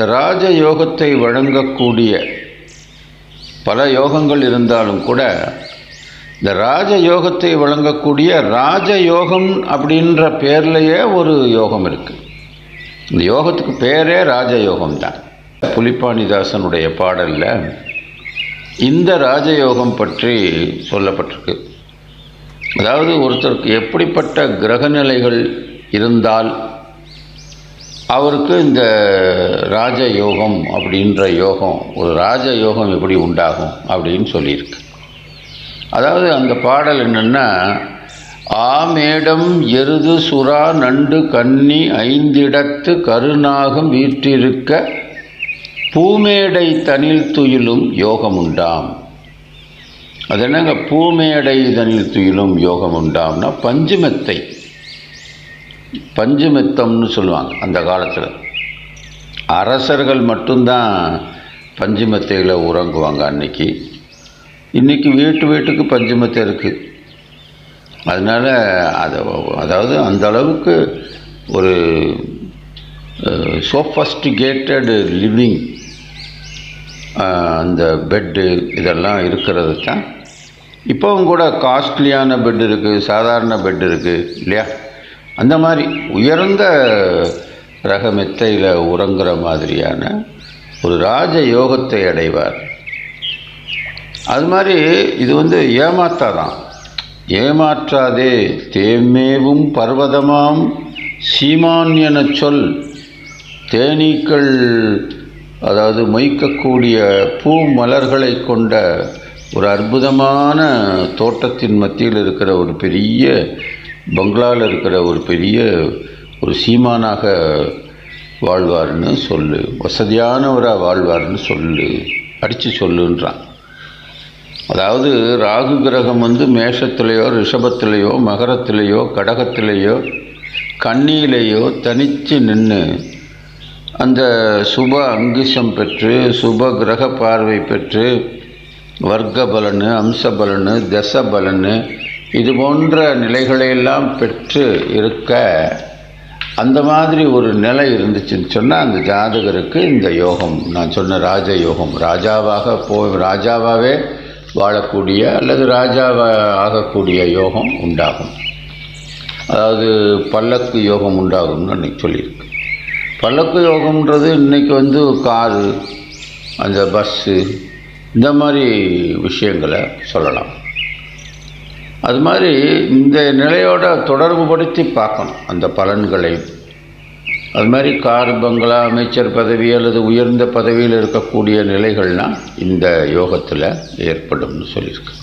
இந்த ராஜ யோகத்தை வழங்கக்கூடிய பல யோகங்கள் இருந்தாலும் கூட இந்த ராஜ யோகத்தை வழங்கக்கூடிய ராஜ யோகம் அப்படின்ற பேர்லேயே ஒரு யோகம் இருக்குது இந்த யோகத்துக்கு பேரே ராஜயோகம் தான் புலிப்பாணிதாசனுடைய பாடலில் இந்த ராஜயோகம் பற்றி சொல்லப்பட்டிருக்கு. அதாவது ஒருத்தருக்கு எப்படிப்பட்ட கிரகநிலைகள் இருந்தால் அவருக்கு இந்த ராஜ யோகம் அப்படின்ற யோகம் ஒரு ராஜ யோகம் எப்படி உண்டாகும் அப்படின்னு சொல்லியிருக்கு. அதாவது அந்த பாடல் என்னென்னா ஆமேடம் எருது சுறா நண்டு கன்னி ஐந்திடத்து கருநாகம் வீற்றிருக்க பூமேடை தனில் துயிலும் யோகம் உண்டாம். அது என்னங்க? பூமேடை தனில் துயிலும் யோகம் உண்டாம்னா பஞ்சுமெத்தை. பஞ்சுமெத்தம்னு சொல்லுவாங்க அந்த காலத்தில். அரசர்கள் மட்டும்தான் பஞ்சுமெத்தையில் உறங்குவாங்க அன்னைக்கு. இன்றைக்கி வீட்டு வீட்டுக்கு பஞ்சுமெத்தை இருக்குது அதனால் அதை அதாவது அந்த அளவுக்கு ஒரு சோஃபஸ்டிகேட்டடு லிவிங் அந்த பெட்டு இதெல்லாம் இருக்கிறது தான். இப்போவும் கூட காஸ்ட்லியான பெட் இருக்குது சாதாரண பெட் இருக்குது இல்லையா? அந்த மாதிரி உயர்ந்த ரக மெத்தையில் உறங்குற மாதிரியான ஒரு ராஜ யோகத்தை அடைவார். அது மாதிரி இது வந்து ஏமாத்தாதான் ஏமாற்றாதே தேமேவும் பர்வதமாம் சீமான் என சொல். தேனீக்கள் அதாவது மொய்க்கக்கூடிய பூ மலர்களை கொண்ட ஒரு அற்புதமான தோட்டத்தின் மத்தியில் இருக்கிற ஒரு பெரிய பங்களாவில் இருக்கிற ஒரு பெரிய ஒரு சீமானாக வாழ்வார்னு சொல்லு. வசதியானவராக வாழ்வார்னு சொல்லு. அடித்து சொல்லுன்றான். அதாவது ராகு கிரகம் வந்து மேஷத்திலேயோ ரிஷபத்திலேயோ மகரத்திலேயோ கடகத்திலேயோ கண்ணியிலேயோ தனித்து நின்று அந்த சுப அங்கிசம் பெற்று சுப கிரக பார்வை பெற்று வர்க்க பலனு அம்ச பலனு தச பலனு இது போன்ற நிலைகளையெல்லாம் பெற்று இருக்க அந்த மாதிரி ஒரு நிலை இருந்துச்சுன்னு சொன்னால் அந்த ஜாதகருக்கு இந்த யோகம் நான் சொன்ன ராஜ யோகம் ராஜாவாக போ ராஜாவாகவே வாழக்கூடிய அல்லது ராஜாவாக ஆகக்கூடிய யோகம் உண்டாகும். அதாவது பல்லக்கு யோகம் உண்டாகும்னு அன்றைக்கி சொல்லியிருக்கு. பல்லக்கு யோகம்ன்றது இன்றைக்கி வந்து காரு அந்த பஸ்ஸு இந்த மாதிரி விஷயங்களை சொல்லலாம். அது மாதிரி இந்த நிலையோட தொடர்பு படுத்தி பார்க்கணும் அந்த பலன்களை. அது மாதிரி கார் பங்களா அமைச்சர் பதவி அல்லது உயர்ந்த பதவியில் இருக்கக்கூடிய நிலைகள்லாம் இந்த யோகத்தில் ஏற்படும்னு சொல்லியிருக்கு.